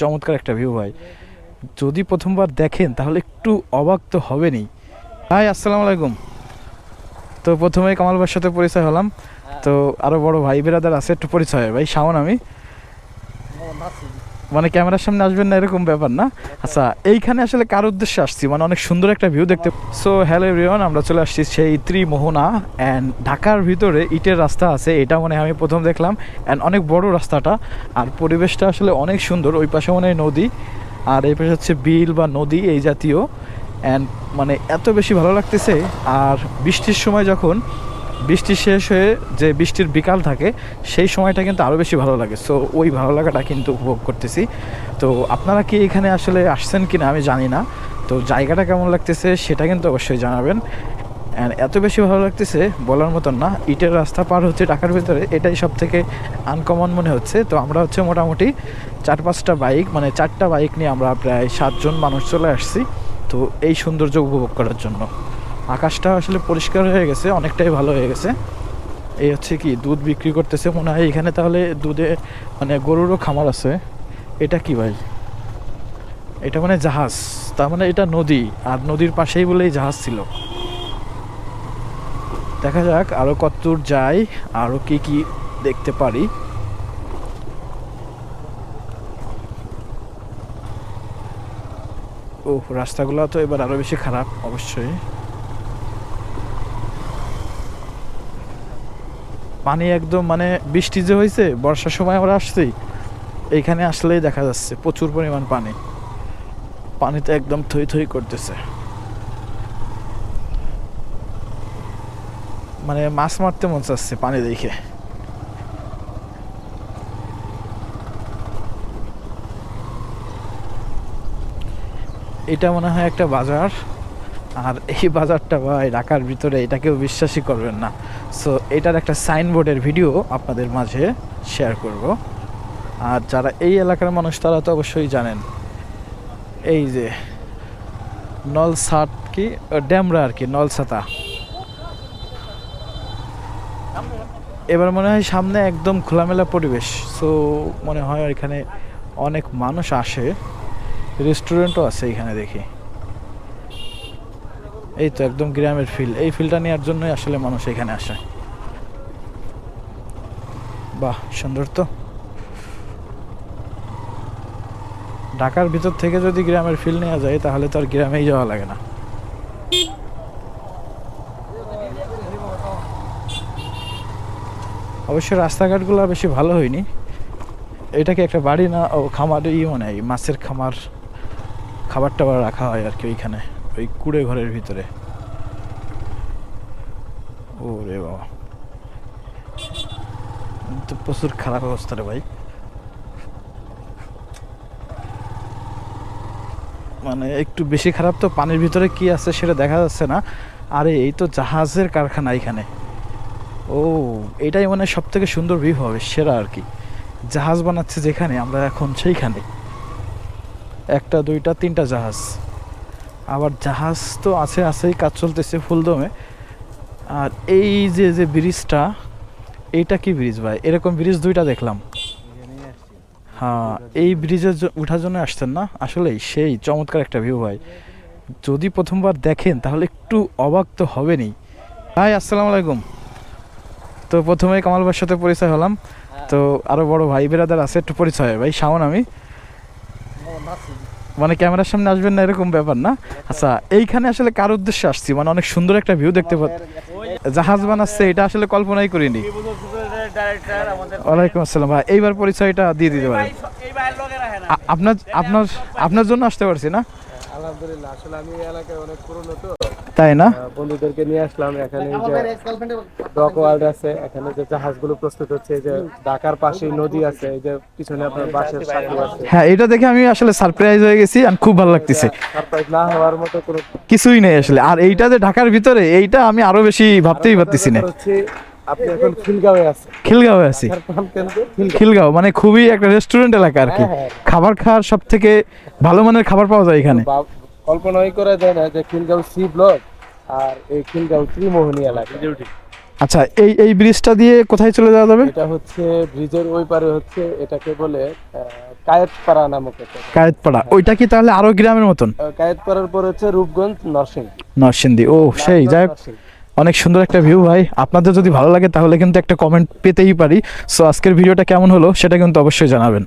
চমৎকার একটা ভিউ ভাই। যদি প্রথমবার দেখেন তাহলে একটু অবাক তো হবেনই। ভাই আসসালামু আলাইকুম। তো প্রথমে কামাল ভাইয়ের সাথে পরিচয় হলাম। তো আরও বড় ভাই বেরাদার আছে একটু পরিচয় হয়। ভাই শাওন আমি। মানে ক্যামেরার সামনে আসবেন না, এরকম ব্যাপার না। আচ্ছা এইখানে আসলে কার উদ্দেশ্যে আসছি? মানে অনেক সুন্দর একটা ভিউ দেখতে সো হ্যালো এভরিওয়ান আমরা চলে আসছি সেই ত্রিমোহনা অ্যান্ড ঢাকার ভিতরে ইটের রাস্তা আছে। এটা মানে আমি প্রথম দেখলাম অ্যান্ড অনেক বড় রাস্তাটা। আর পরিবেশটা আসলে অনেক সুন্দর। ওই পাশে মনে হয় নদী। আর এই পাশে হচ্ছে বিল বা নদী এই জাতীয়। অ্যান্ড মানে এত বেশি ভালো লাগতেছে। আর বৃষ্টির সময় যখন বৃষ্টি শেষ হয়ে যে বৃষ্টির বিকাল থাকে, সেই সময়টা কিন্তু আরও বেশি ভালো লাগে। সো ওই ভালো লাগাটা কিন্তু উপভোগ করতেছি। তো, আপনারা কি এখানে আসলে আসছেন কি না আমি জানি না। তো, জায়গাটা কেমন লাগতেছে সেটা কিন্তু অবশ্যই জানাবেন। অ্যান্ড এত বেশি ভালো লাগতেছে বলার মতন না, ইটের রাস্তা পার হচ্ছে ঢাকার ভিতরে, এটাই সব থেকে আনকমন মনে হচ্ছে। তো, আমরা হচ্ছে মোটামুটি চার পাঁচটা বাইক মানে চারটা বাইক নিয়ে আমরা প্রায় সাতজন মানুষ চলে আসছি। তো, এই সৌন্দর্য উপভোগ করার জন্য। আকাশটা আসলে পরিষ্কার হয়ে গেছে, অনেকটাই ভালো হয়ে গেছে। এই হচ্ছে কি, দুধ বিক্রি করতেছে মনে হয় এখানে, তাহলে দুধে মানে গরুরও খামার আছে। এটা কি ভাই? এটা মানে জাহাজ, তার মানে এটা নদী, আর নদীর পাশেই বলেই জাহাজ ছিল। দেখা যাক আরও কতদূর যাই, আরও কি কি দেখতে পারি। ও রাস্তাগুলো তো এবার আরও বেশি খারাপ, অবশ্যই। পানি একদম মানে বৃষ্টি যে হয়েছে বর্ষার সময় আমরা আসছি এইখানে আসলেই দেখা যাচ্ছে প্রচুর পরিমাণ পানি। পানিতে একদম থই থই করতেছে। মানে মাছ মারতে মন চাচ্ছে পানি দেখে। এটা মনে হয় একটা বাজার। আর এই বাজারটা ভাই ঢাকার ভিতরে এটা কেউ বিশ্বাসই করবেন না। সো এটার একটা সাইনবোর্ডের ভিডিও আপনাদের মাঝে শেয়ার করব। আর যারা এই এলাকার মানুষ, তারা তো অবশ্যই জানেন। এই যে নলসাট কি? ড্যামরা আর কি, নলসাতা। এবার মনে হয় সামনে একদম খোলামেলা পরিবেশ। সো মনে হয় এখানে অনেক মানুষ আসে। রেস্টুরেন্টও আছে এখানে দেখি। এই তো একদম গ্রামের ফিল এই ফিলটা নেওয়ার জন্যই আসলে মানুষ এখানে আসে। বাহ, সুন্দর তো। ঢাকার ভিতর থেকে যদি গ্রামের ফিল নেওয়া যায়, তাহলে তো আর গ্রামেই যাওয়া লাগে না। অবশ্য রাস্তাঘাটগুলো বেশি ভালো হয়নি। এটা কি একটা বাড়ি না? ও খামার, ই মনে হয়, মাছের খামার, খাবার টাবার রাখা হয় আর কি ওইখানে। ওই কুড়ে ঘরের ভিতরে। ও রে বাবা। তো প্রচুর খারাপ অবস্থা রে ভাই। মানে একটু বেশি খারাপ তো পানির ভিতরে কি আছে সেটা দেখা যাচ্ছে না। আরে এই তো জাহাজের কারখানা এখানে। ও, এটাই মানে সব থেকে সুন্দর ভিউ হবে, সেরা আর কি। জাহাজ বানাচ্ছে যেখানে, আমরা এখন সেইখানে। একটা, দুইটা, তিনটা জাহাজ। আবার জাহাজ তো আছে, আছেই, কাজ চলতেছে ফুলদমে। আর এই যে যে ব্রিজটা, এইটা কি ব্রিজ ভাই? এরকম ব্রিজ দুইটা দেখলাম। হ্যাঁ এই ব্রিজে ওঠার জন্য আসছেন না? আসলে সেই চমৎকার একটা ভিউ ভাই। যদি প্রথমবার দেখেন, তাহলে একটু অবাক তো হবেনই। ভাই, আসসালামু আলাইকুম। তো প্রথমে কামাল ভাইয়ের সাথে পরিচয় হলাম। তো আরও বড় ভাই, বেরাদার আছে, একটু পরিচয় ভাই শাওন আমি। মানে ক্যামেরার সামনে আসবেন না এরকম ব্যাপার না। আচ্ছা এইখানে আসলে কার উদ্দেশ্যে আসছি? মানে অনেক সুন্দর একটা ভিউ দেখতে পাচ্ছি। জাহাজ বানাচ্ছে, এটা আসলে কল্পনাই করিনি। ওয়ালাইকুম আসসালাম ভাই, এইবার পরিচয়টা দিয়ে দিতে পারেন। আপনার আপনার আপনার জন্য আসতে পারছি না? আলহামদুলিল্লাহ, আসলে আমি এলাকায় অনেক পুরনো তো। তাই না? বন্ধুদেরকে নিয়ে আসলাম এখানে যে ডক ওয়ার্ল্ড আছে এখানে যে জাহাজগুলো প্রস্তুত হচ্ছে এই যে ঢাকার পাশে নদী আছে এই যে পিছনে আপনার বাঁশের সাঁকো আছে। হ্যাঁ এটা দেখে আমি আসলে সারপ্রাইজ হয়ে গেছি আর খুব ভালো লাগতেছে। সারপ্রাইজ না হওয়ার মতো কোনো কিছুই নেই আসলে। আর এইটা যে ঢাকার ভিতরে এইটা আমি আরও বেশি ভাবতেই পারতেছি না। আপনি এখন খিলগাঁওয়ে আছেন। খিলগাঁও আছি। খিলগাঁও। মানে খুবই একটা রেস্টুরেন্ট এলাকা আর কি। হ্যাঁ, হ্যাঁ। খাবার খাওয়ার সব থেকে ভালো মানের খাবার পাওয়া যায় এখানে। কল্পনাই করা যায় না যে খিলগাঁও সি ব্লক আর এই খিলগাঁও ত্রিমোহনী এলাকা। আচ্ছা এই এই ব্রিজটা দিয়ে কোথায় চলে যাওয়া যাবে? এটা হচ্ছে ব্রিজের ওই পারে হচ্ছে এটাকে বলে কায়েতপাড়া নামক একটা কায়েতপাড়া। ওইটা কি তাহলে আরও গ্রামের মতন? কায়েতপাড়ার পর হচ্ছে রূপগঞ্জ নরসিংহ। নরসিংদী। ও সেই যাই হোক, অনেক সুন্দর একটা ভিউ ভাই। আপনাদের যদি ভালো লাগে তাহলে কিন্তু একটা কমেন্ট পেতেই পারি। সো আজকের ভিডিওটা কেমন হলো সেটা কিন্তু অবশ্যই জানাবেন।